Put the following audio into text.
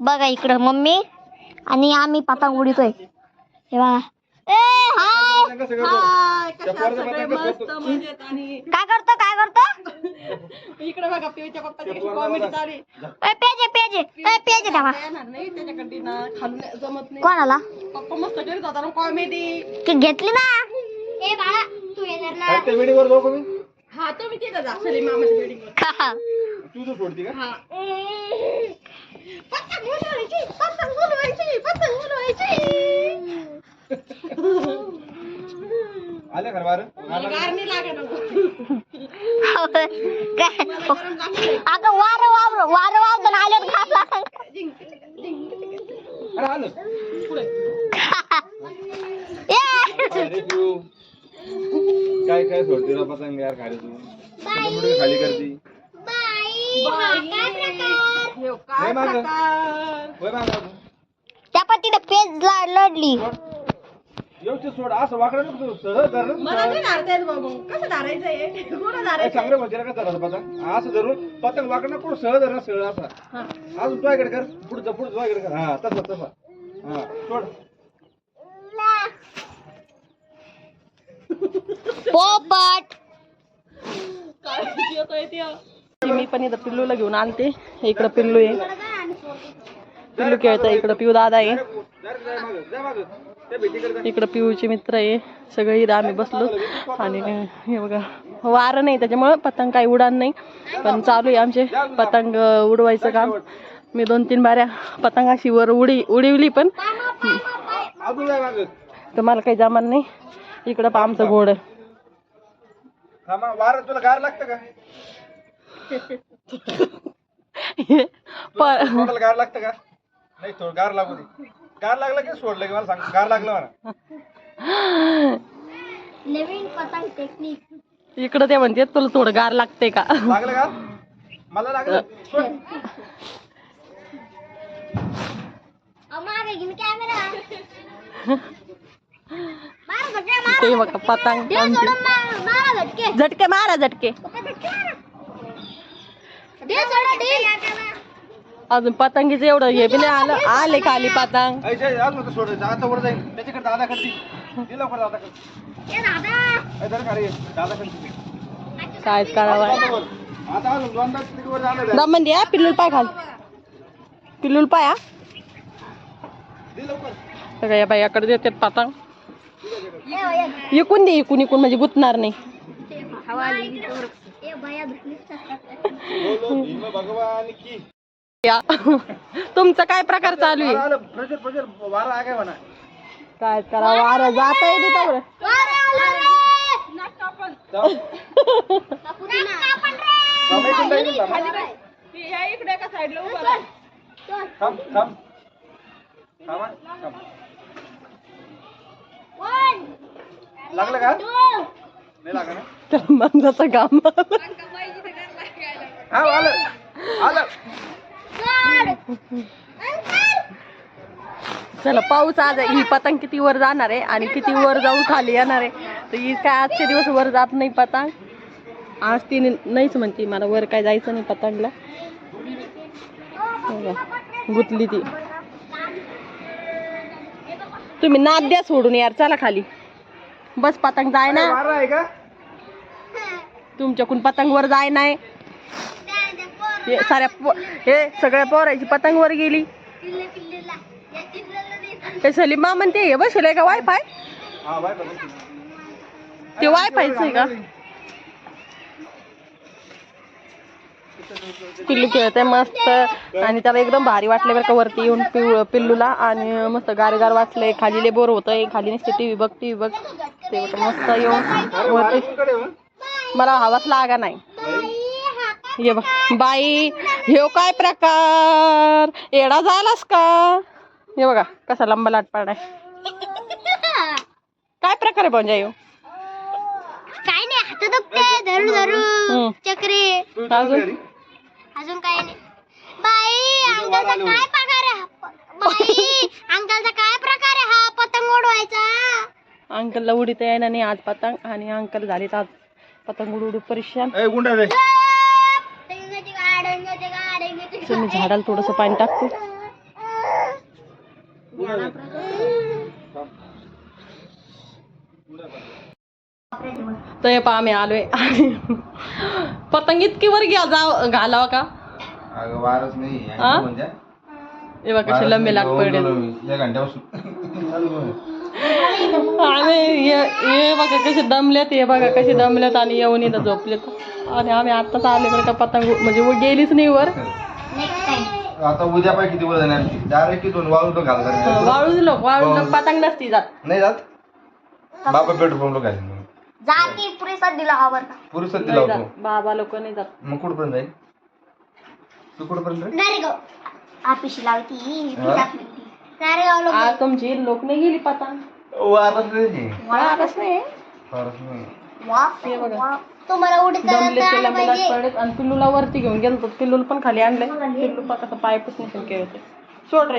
बघा इकडं मम्मी. आणि आम्ही पतंग उडीतोय. हे बघा. ए हाय. पतंग कसं करतो? हाय, त्या कशा पोराचं सगळे पतंग कसं मस्त करतो? मजेत आणि काय करतो? काय करतो? इकडे बघा पिवच्या पप्पाची त्या कशी पोराला कॉमेडी बघा. चालू ए पेजे पेजे. ए पेजे द्यावा येणार नाही त्याच्याकडे ना खालून जमत नाही. कोणाला? पप्पा मस्त करीत होता कॉमेडी घेतली ना. ए बाळा तू येणार जाऊ मी? हा तुम्ही तिथं जा सलीम मामाच्या बिल्डिंग ना तू तर सोडती का? हा. पतंग उडवायची पतंग उडवायची पतंग उडवायची आल्या घर बाहेर मला गार नाही लागत काय गरम लागतंय. अगं वारं वावर वारं वावतं आल्यात घास लागल. अरे आलं. ए अरे तू काय काय सोडते ना पतंग यार खाली तू? कुठे कुठे खाली करती. हे काय नाही मागं. प्रकार होय मागं अजून. त्या पण तिथे पेज लढली सोड. व्यवस्थित सोड असं वाकडं नको करू. सरळ धर ना. मला नाही धारता बाबू कसं धारायचं काय धारायचं चांगलं म्हणजे का पतंग असं धरून पतंग वाकडं कुठं सरळ धर ना सरळ असा हा. अजून कर पुढचं पुढचं तुझ्या इकडे कर हा तसा तसा हा सोड पोपट काय येतोय ते मी पण इथं पिल्लूला घेऊन आणते. इकडं पिल्लू आहे. पिल्लू खेळतोय इकडं पिऊ दादा आहे. इकडं पिऊचे मित्र आहे. सगळे इथं आम्ही बसलो. आणि हे बघा वारं नाही त्याच्यामुळं पतंग काही उडान नाही. पण चालू आहे आमचे पतंग उडवायचं काम. मी दोन तीन बाऱ्या पतंग अशी वर उडी उडवली पण. तुम्हाला तर मला काही जमान नाही. इकडं पामचं आमचं घोड वारं तुला गार लागतं का? प- तोंडाला गार लागतं का? नाही थोडं गार लागू दे. गार लागलं की सोडलं की मला सांग गार लागलं मला. नवीन पतंग टेक्निक इकडं ते म्हणते तुला थोडं गार लागते का? लागलं का? मला लागलं? सोड. मागे घेऊन कॅमेरा मारा झटके मारा. ते बघा पतंग आमचे. मारा झटके मारा झटके. अजून पतंगीचं एवढं हे बी नाही आलं. आले खाली पतंग. अजून सोडायचं. आता वर जाईल त्याच्याकडे दादा लवकर दादा दादा. कायच करावं? आता अजून दोनदा तिकडे वर जाणार आहे. दमन द्या पिल्लूल पाय खाल. पिल्लूल पाय सगळ्या या बायाकडे देतात पतंग. इकून दे इकून इकून. म्हणजे गुतणार नाही. भगवान की. या. तुमचं काय प्रकार चालू आहे? आलं प्रजर प्रजर वारं आहे काय म्हणा. काय करा वारं जात आहे बी. इकडे साईडला थांब थांब. थांब हा, थांब लागलं का? टू नाही लागलं ना? मंदाचं काम. हा आलं. आलं. थर्ड चला पाऊस आज आहे. ही पतंग किती वर जाणार आहे आणि किती वर जाऊन खाली येणार आहे. तर ही काय आजचे दिवस वर जात नाही पतंग. आज ती नाहीच म्हणते मला वर काय जायचं नाही पतंगला. हो का? गुतली ती. तुम्ही नाद द्या सोडून यार चला खाली. बस पतंग जाय ना आहे का? तुमच्याकडून पतंग वर जाय नाही हे साऱ्या पो- हे सगळ्या पोरायची पतंग वर गेली. हे सलीमा म्हणते हे बसले का वायफाय हा ते वायफायच आहे का? पिल्लू खेळते मस्त. आणि त्याला एकदम भारी वाटले बरं का वरती येऊन पिल्लूला. आणि मस्त गार गार वाचले खाली लय बोर होतंय. खाली नसते टीव्ही बघ टीव्ही बघ. बघ मस्त येऊन वरती. मला हवाच लागा नाही ये बघ बाई हे काय प्रकार एडा झालास का हे बघा कसा लंबा लाट पाडाय काय प्रकार आहे म्हणजे ह्यो? काय नाही हात दुखते धरू धरू. चक्री अजून? अजून काय नाही बाई अंकलचा काय पगार आहे हा? बाई अंकलचा काय प्रकार आहे हा पतंग उडवायचा अंकलला उडीत यायला नाही आज पतंग. आणि अंकल झालेत आज पतंग उडू उडू परेशान. तुम्ही झाडाला थोडंसं पाणी टाकतो. तर पहा आम्ही आलोय. आणि पतंग इतकी वर घ्या जाव घालावा का? वारच कसे लंबे लाग पडले. एक घंट्यापासून आणि हे हे बघा कसे दमलेत हे बघा कसे दमलेत आणि येऊन इथं झोपलेत. आणि आम्ही आत्ताच आले बरं का पतंग म्हणजे वर गेलीच नाही वर. आता उद्या पाय किती वर जाणार? डायरेक्ट की दोन वाळू तो घालतात वाळूच लोक वाळून पतंग नसती जात. नाही जात? बाबा पेट्रोल घालीन मग जाती पुरेसा दिला हवा का पुरुष दिला नाही होतो जात. बाबा लोक नाही जात. मग कुठपर्यंत जाईल? तू कुठपर्यंत जाईल? नाही गो आपिशी लावती हा? आज तुमची लोक नाही गेली पतंग वारच नाही. वारच नाही? वारच नाही. वाफ हे बघा. वाफ. तुम्हाला उडीत दमले आलं त्याला मुलात पाहिजे पडत आणि पिल्लूला वरती घेऊन गेलो पिल्लूला पण खाली आणलंय. पिल्लू पा कसं पाय पुसणे केलं ते सोड रे.